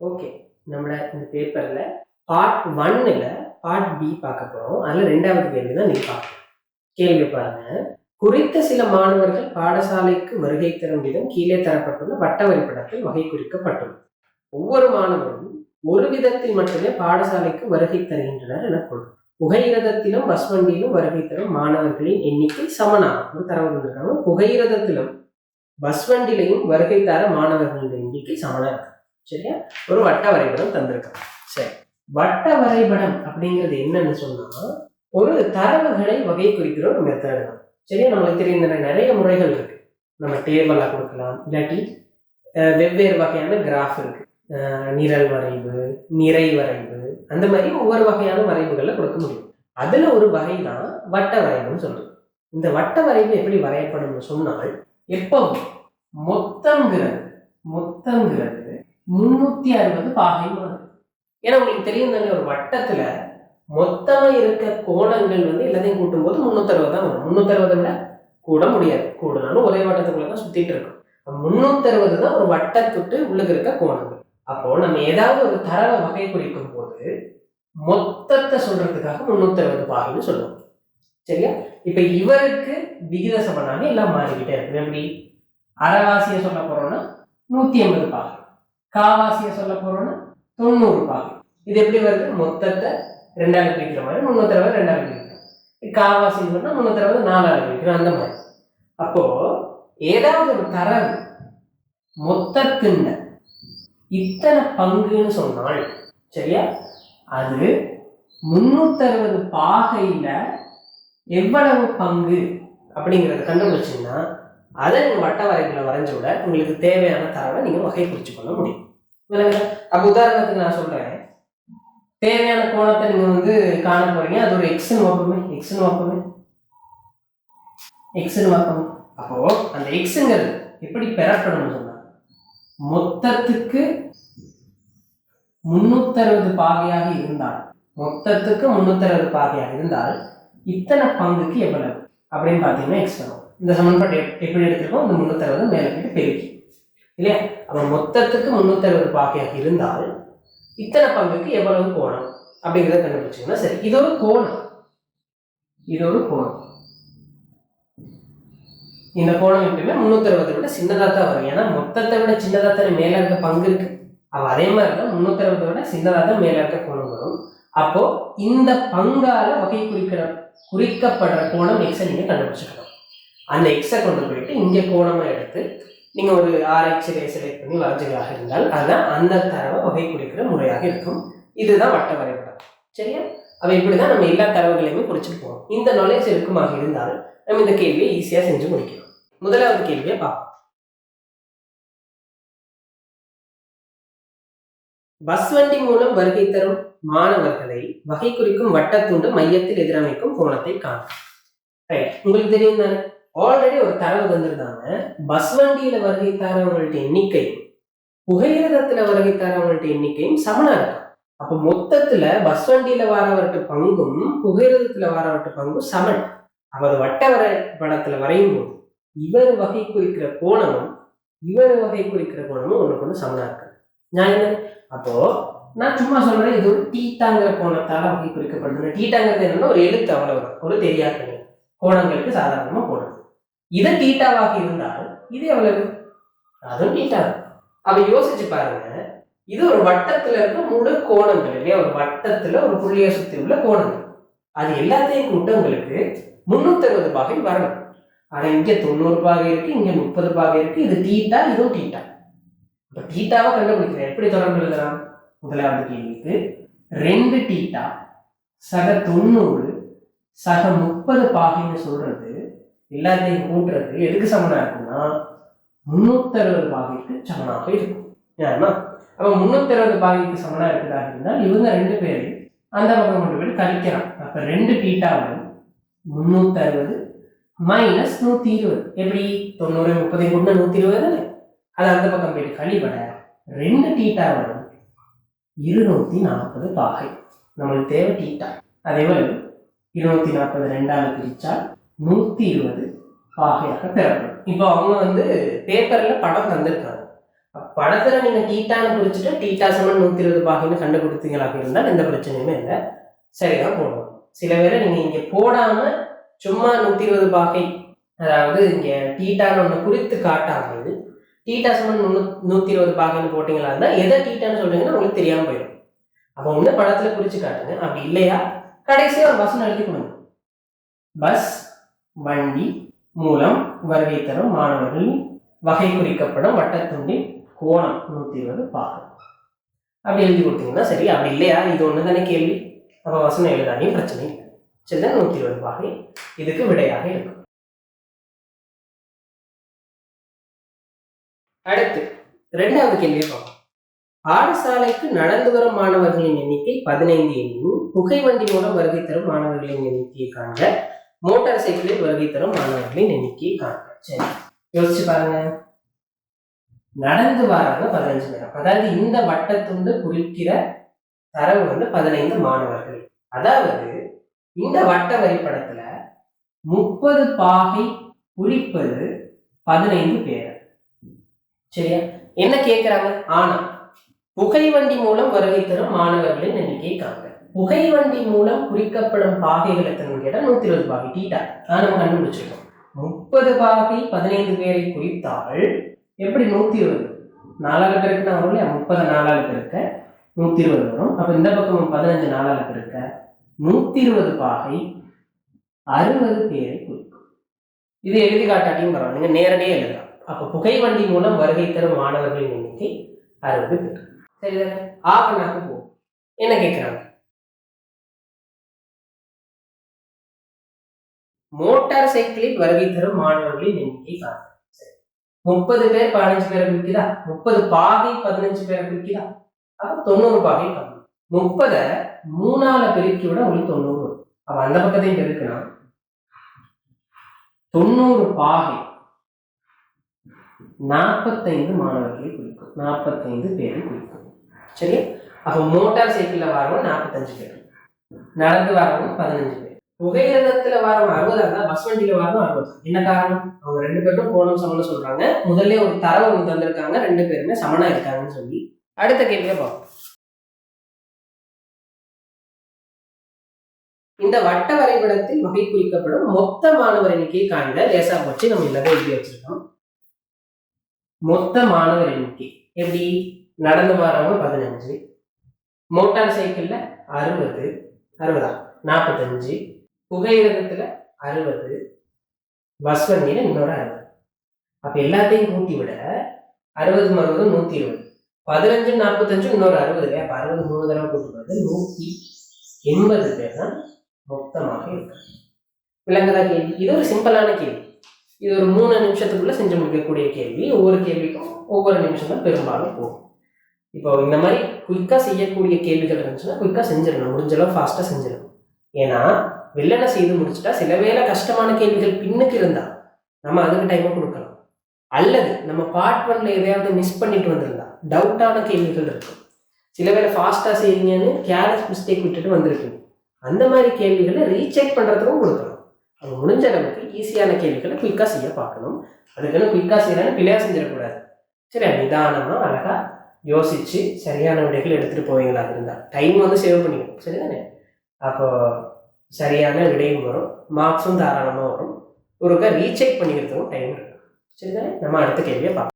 Okay நம்மளோட இந்த பேப்பரில் பார்ட் ஒன்னில் பார்ட் பி பார்க்க போகிறோம் அதில் ரெண்டாவது கேள்வி தான் நீ பார்க்கணும். கேள்வி பாருங்க. குறித்த சில மாணவர்கள் பாடசாலைக்கு வருகை தரும் விதம் கீழே தரப்பட்டுள்ள வட்ட வரைபடத்தில் வகை குறிக்கப்பட்டுள்ளது. ஒவ்வொரு மாணவரும் ஒரு விதத்தில் மட்டுமே பாடசாலைக்கு வருகை தருகின்றனர் என கொள்ளும் புகையிரதத்திலும் பஸ் வண்டியிலும் வருகை தரும் மாணவர்களின் எண்ணிக்கை சமனாகும். ஒரு தரவு தந்திருக்காங்க. புகையிரதத்திலும் பஸ் வண்டியிலையும் வருகை தர மாணவர்களின் எண்ணிக்கை சமனா இருக்கு. சரியா? ஒரு வட்ட வரைபடம் தந்திருக்காங்க. சரி. வட்ட வரைபடம் அப்படிங்கிறது என்னன்னு சொன்னா ஒரு தரவுகளை வகை குறிக்கிற ஒரு மெத்தட் தான். சரியா? நம்மளுக்கு தெரியும் நிறைய முறைகள் இருக்கு. நம்ம டேபிளாக கொடுக்கலாம். இல்லாட்டி வெவ்வேறு வகையான கிராஃப் இருக்கு. நிரல் வரைவு நிறை வரைவு அந்த மாதிரி ஒவ்வொரு வகையான வரைவுகளை கொடுக்க முடியும். அதில் ஒரு வகை தான் வட்ட வரைவுன்னு சொல்றது. இந்த வட்ட வரைவு எப்படி வரையப்படும்னு சொன்னால் எப்பவும் மொத்தங்கிறது மொத்தங்கிறது முன்னூத்தி அறுபது பாகை மாதிரி ஏன்னா உங்களுக்கு தெரியும் தானே ஒரு வட்டத்துல மொத்தமா இருக்க கோணங்கள் வந்து எல்லாத்தையும் கூட்டும்போது முன்னூத்தி அறுபது தான் வரும். முன்னூத்தி அறுபதை விட கூட முடியாது. கூடனாலும் ஒரே வட்டத்துக்குள்ள தான் சுத்திட்டு இருக்கும் முன்னூத்தி அறுபது தான் ஒரு வட்டத்துட்டு உள்ளுக்கு இருக்க கோணங்கள். அப்போ நம்ம ஏதாவது ஒரு தரவை வகை குறிக்கும் போது மொத்தத்தை சொல்றதுக்காக முன்னூத்தி அறுபது பாகைன்னு சொல்லுவோம். சரியா? இப்ப இவருக்கு விகித சமனாக எல்லாம் மாறிக்கிட்டே இருக்கு. எப்படி? அரைவாசியை சொல்ல போறோம்னா நூத்தி ஐம்பது பாகை. காவாசியை சொல்ல போறோம்னா தொண்ணூறு பாகை இது எப்படி வருது? மொத்தத்தை ரெண்டாவது பிரிக்கிற மாதிரி முன்னூத்தி அறுபது ரெண்டாவது பிரிக்கிறோம். காவாசி சொன்னால் முன்னூத்தி அறுபது நாலாவது பிரிக்கிறோம் அந்த மாதிரி. அப்போ ஏதாவது ஒரு தரவு மொத்தத்தின் இத்தனை பங்குன்னு சொன்னால் சரியா? அது முன்னூத்தி பாகையில் எவ்வளவு பங்கு அப்படிங்கிறத கண்டுபிடிச்சீங்கன்னா அதை நீங்கள் வட்ட வரைகளை வரைஞ்ச விட உங்களுக்கு தேவையான தரவை நீங்கள் வகை குறித்து கொள்ள முடியும். விளங்குதா? அப்போ உதாரணத்துக்கு நான் சொல்கிறேன் தேவையான கோணத்தை நீங்கள் வந்து காண போகிறீங்க அது ஒரு எக்ஸ்னு வைப்போமே எக்ஸ்னு வைப்போமே எக்ஸ்னு வைப்போமே அப்போ அந்த எக்ஸுங்கிறது எப்படி பெறப்படும்னு சொன்னால் மொத்தத்துக்கு முன்னூத்தறுபது பாகையாக இருந்தால் மொத்தத்துக்கு முன்னூத்தறுபது பாகையாக இருந்தால் இத்தனை பங்குக்கு எவ்வளவு? அப்படின்னு பார்த்தீங்கன்னா எக்ஸ் வரும். இந்த சமன்பாடு எப்படி எடுத்திருக்கோம்? இந்த முன்னூத்தறுபது மேலே கிட்ட பெருக்கி. இல்லையா? அப்போ மொத்தத்துக்கு முன்னூத்தறுபது பாக்கையாக இருந்தால் இத்தனை பங்குக்கு எவ்வளவு கோணம்? அப்படிங்கிறத கண்டுபிடிச்சிங்கன்னா சரி இது ஒரு கோணம். இது ஒரு கோணம். இந்த கோணம் எப்பயுமே முன்னூத்தி விட சின்னதாக தான் வரும். ஏன்னா மொத்தத்தை விட சின்னதாக தானே மேலே இருக்க பங்கு இருக்கு. அவள் அதே மாதிரி தான் முன்னூத்தி விட சின்னதாக தான் மேலே இருக்க கோணம் வரும். அப்போ இந்த பங்கால வகை குறிக்கிற குறிக்கப்படுற கோணம் எக்ஸை நீங்கள் கண்டுபிடிச்சிருக்கணும் அந்த எக்ஸை கொண்டு போயிட்டு இங்கே கோணமாக எடுத்து நீங்க ஒரு ஆராய்ச்சியை செலக்ட் பண்ணி வரைஞ்சதாக இருந்தால் அதுதான் அந்த தரவை வகை குறிக்கிற முறையாக இருக்கும். இதுதான் வட்ட வரைபடம். சரியா? அவ இப்படிதான் நம்ம எல்லா தரவுகளையுமே குறிச்சிட்டு போவோம் இந்த நாலேஜ் இருக்குமாக இருந்தால் நம்ம இந்த கேள்வியை ஈஸியா செஞ்சு முடிக்கலாம். முதலாவது கேள்வியை பார்ப்போம். பஸ் வண்டி மூலம் வருகை தரும் மாணவர்களை வகை குறிக்கும் வட்டத்துண்டு மையத்தில் எதிரமைக்கும் கோணத்தை காணும் ரைட். உங்களுக்கு தெரியும் தானே? ஆல்ரெடி ஒரு தரவு தந்திருந்தாங்க. பஸ் வண்டியில வருகை தரவங்கள்ட்ட எண்ணிக்கையும் புகையிரதத்துல வருகை தரவங்கள்ட்ட எண்ணிக்கையும் சமனா இருக்கும் அப்ப மொத்தத்துல பஸ் வண்டியில வரவர்கிட்ட பங்கும் புகையிரதத்துல வரவர்கிட்ட பங்கும் சமன். அவர் வட்ட வர படத்துல வரையும் போது இவர் வகை குறிக்கிற கோணமும் இவர் வகை குறிக்கிற கோணமும் ஒண்ணுக்கு ஒன்று சமனா இருக்கு. நான் என்ன? அப்போ நான் சும்மா சொல்றேன் இது ஒரு டீட்டாங்கிற கோணத்தால வகை குறிக்கப்படுது டீட்டாங்கிறது என்னன்னா ஒரு எழுத்து அவ்வளவு ஒரு தெரியாத கோணங்களுக்கு சாதாரணமா போடுறது இது டீட்டாவாக இருந்தால் இது எவ்வளவு? அதுவும் டீட்டா அப்ப யோசிச்சு பாருங்க. இது ஒரு வட்டத்துல இருக்க முழு கோணங்கள் இல்லையா ஒரு வட்டத்துல ஒரு புள்ளியை சுத்தி உள்ள கோணங்கள். அது எல்லாத்தையும் கூட்ட உங்களுக்கு முன்னூத்தி அறுபது பாகை வரணும். ஆனா இங்க தொண்ணூறு பாகை இருக்கு இங்க முப்பது பாகை இருக்கு இது டீட்டா இதுவும் டீட்டா இப்ப தீட்டாவை கண்டுபிடிக்கிறேன். எப்படி தொடர்பு எழுதலாம்? முதலாவது கேள்விக்கு ரெண்டு டீட்டா சக தொண்ணூறு சக முப்பது பாகைன்னு சொல்றது எல்லாத்தையும் கூட்டுறது எதுக்கு சமனாக இருக்குன்னா முந்நூற்றறுபது பாகைக்கு சமனாக இருக்கும். ஏன்னா அப்போ முந்நூற்றறுபது பாகைக்கு சமனாக இருக்குதா இருந்தால் இவங்க ரெண்டு பேரையும் அந்த பக்கம் கொண்டு போய் கழிக்கிறான் அப்போ ரெண்டு டீட்டாவும் முந்நூற்றறுபது மைனஸ் நூற்றி இருபது எப்படி? தொண்ணூறு முப்பது கொண்டு நூற்றி இருபது தானே? அது அந்த பக்கம் போயிட்டு கழிபட ரெண்டு டீட்டா வரும். இருநூற்றி நாற்பது பாகை. நம்மளுக்கு தேவை டீட்டா அதே மாதிரி இருநூற்றி நாற்பது ரெண்டாவது பிரித்தால் நூற்றி இருபது பாகையாக பெறப்படும். இப்போ அவங்க வந்து பேப்பரில் படம் தந்திருக்காங்க. படத்தில் நீங்கள் டீட்டான்னு குறிச்சிட்டு டீட்டா சமன் நூற்றி இருபது பாகைன்னு கண்டுபிடித்தீங்களா கொடுத்தீங்களா இருந்தால் எந்த பிரச்சனையுமே இல்லை. சரியாக போடணும். சில பேரை நீங்கள் இங்கே போடாமல் சும்மா நூற்றி இருபது பாகை அதாவது இங்கே டீட்டான்னு ஒன்று குறித்து காட்டாமல் டீட்டா சமன் நூ- இருபது பாகைன்னு போட்டிங்களா இருந்தால் எதை டீட்டான்னு சொல்றீங்கன்னா உங்களுக்கு தெரியாமல் போயிடும். அப்போ ஒன்று படத்தில் குறித்து காட்டுங்க. அப்படி இல்லையா? கடைசியாக ஒரு வசனம் எழுதி கொடுங்க. பஸ் வண்டி மூலம் வருகை தரும் மாணவர்கள் வகை குறிக்கப்படும் வட்டத்துண்டின் கோணம் நூத்தி இருபது பாகம். அப்படி எழுதி கொடுத்தீங்கன்னா சரி அப்படி இல்லையா? இது ஒன்று தானே கேள்வி? அப்போ வசனம் எழுதாதையும் பிரச்சனை இல்லை. சரிதான்? நூத்தி இருபது பாகை இதுக்கு விடையாக இருக்கும். அடுத்து ரெண்டாவது கேள்வியை பார்ப்போம். பாடசாலைக்கு நடந்து வரும் மாணவர்களின் எண்ணிக்கை பதினைந்து ஏஜியும் புகை வண்டி மூலம் வருகை தரும் மாணவர்களின் எண்ணிக்கையை காண்க. மோட்டார் சைக்கிளில் வருகை தரும் மாணவர்களின் எண்ணிக்கையை காண்க. சரி யோசிச்சு பாருங்க. நடந்து வராங்க பதினஞ்சு பேர். அதாவது இந்த வட்டத்துண்டு குறிக்கிற தரவு வந்து பதினைந்து மாணவர்கள். அதாவது இந்த வட்ட வரைபடத்துல முப்பது பாகை குறிப்பது பதினைந்து பேர். சரியா? என்ன கேட்கிறாங்க ஆனா புகை வண்டி மூலம் வருகை தரும் மாணவர்களின் எண்ணிக்கை புகை வண்டி மூலம் குறிக்கப்படும் பாகைகளை எத்தனை கேட்டா நூத்தி இருபது பாகை டீட்டா ஆனா நம்ம கண்டுபிடிச்சிருக்கோம். முப்பது பாகை பதினைந்து பேரை குறித்தால் எப்படி நூத்தி இருபது? நாலாவது பேருக்கு நான் வரும் இல்லையா? முப்பது நாலால பேருக்க நூத்தி இருபது வரும். அப்ப இந்த பக்கம் பதினஞ்சு நாலால இருக்க நூத்தி இருபது பாகை அறுபது பேரை குறிக்கும். இது எழுதி காட்டாட்டியும் பரவாயில்ல. நீங்க நேரடியாக எழுதலாம். அப்ப புகைவண்டி மூலம் வருகை தரும் மாணவர்களின் எண்ணிக்கை அறுபது பேர். சரிதானே? ஆவணாக்கு போ. என்ன கேட்கிறாங்க மோட்டார் சைக்கிளில் வருகை தரும் மாணவர்களின் எண்ணிக்கை காண்க சரி. முப்பது பேர் பதினஞ்சு பேரை குறிக்குதா? முப்பது பாகை பதினஞ்சு பேரை குறிக்குதா? அப்ப தொண்ணூறு பாகை காணும் முப்பதை மூணால பெருக்கி விட உங்களுக்கு தொண்ணூறு அவ அப்ப அந்த பக்கத்தையும் பெருக்கணும். தொண்ணூறு பாகை நாற்பத்தைந்து மாணவர்களை குறிக்கும். நாற்பத்தைந்து பேரை குறிக்கும். சரி அப்போ மோட்டார் சைக்கிள்ல வரவங்க நாற்பத்தஞ்சு பேர். நடந்து வரவங்க பதினஞ்சு பேர். புகையிரதத்துல வரவங்க அறுபதா இருந்தா பஸ் வண்டியில வரவங்க அறுபது. என்ன காரணம்? அவங்க ரெண்டு பேரும் கோணம் சமம்னு சொல்றாங்க. முதல்ல ஒரு தரவு ஒன்று தந்திருக்காங்க. ரெண்டு பேருமே சமனா இருக்காங்கன்னு சொல்லி. அடுத்த கேள்வியை பார்ப்போம். இந்த வட்ட வரைபடத்தில் வகை குறிக்கப்படும் மொத்த மாணவர் எண்ணிக்கையை காண்க. லேசா போச்சு. நம்ம எல்லாத்தையும் எழுதி வச்சிருக்கோம். மொத்த மாணவர் எண்ணிக்கை எப்படி? நடந்து வரவங்க பதினஞ்சு. மோட்டார் சைக்கிள்ல அறுபது. அறுபதா? நாற்பத்தஞ்சு. புகையிரதத்துல அறுபது பஸ் வண்டியில இன்னொரு அறுபது. அப்ப எல்லாத்தையும் கூட்டி விட அறுபது அறுபது நூத்தி இருபது பதினஞ்சு நாற்பத்தஞ்சு இன்னொரு அறுபது இல்லையா? அப்ப அறுபது மூணு தடவை கூட்டுறது நூத்தி எண்பது பேர் தான் மொத்தமாக இருக்கு விளங்குதா கேள்வி? இது ஒரு சிம்பிளான கேள்வி. இது ஒரு மூணு நிமிஷத்துக்குள்ள செஞ்சு முடிக்கக்கூடிய கேள்வி. ஒவ்வொரு கேள்விக்கும் ஒவ்வொரு நிமிஷம் தான் பெரும்பாலும் போகும். இப்போ இந்த மாதிரி குயிக்காக செய்யக்கூடிய கேள்விகள் இருந்துச்சுன்னா குயிக்காக செஞ்சிடணும். முடிஞ்சளவு ஃபாஸ்ட்டாக செஞ்சிடணும். ஏன்னா வெள்ளனை செய்து முடிச்சுட்டா சில வேளை கஷ்டமான கேள்விகள் பின்னுக்கு இருந்தா நம்ம அதுக்கு டைமை கொடுக்கலாம். அல்லது நம்ம பார்ட் ஒன்ல எதையாவது மிஸ் பண்ணிட்டு வந்திருந்தா டவுட்டான கேள்விகள் இருக்கும். சில வேளை ஃபாஸ்ட்டாக செய்வீங்கன்னு கேர்லெஸ் மிஸ்டேக் விட்டுட்டு வந்திருக்கீங்க. அந்த மாதிரி கேள்விகளை ரீசெக் பண்ணுறதுக்கும் கொடுக்கலாம். அது முடிஞ்ச அளவுக்கு ஈஸியான கேள்விகளை குயிக்காக செய்ய பார்க்கணும். அதுக்குன்னு குயிக்காக செய்யலான்னு பிள்ளையா செஞ்சிடக்கூடாது. சரி நிதானமாக அழகாக யோசிச்சு சரியான விடைகள் எடுத்துகிட்டு போவீங்களா இருந்தால் டைம் வந்து சேவ் பண்ணிக்கணும். சரிதானே? அப்போ சரியான விடையும் வரும். மார்க்ஸும் தாராளமாக வரும். ஒருக்கா ரீசெக் பண்ணிக்கிறதுக்கும் டைம் இருக்கும் சரிதானே? நம்ம அடுத்த கேள்வியை பார்ப்போம்.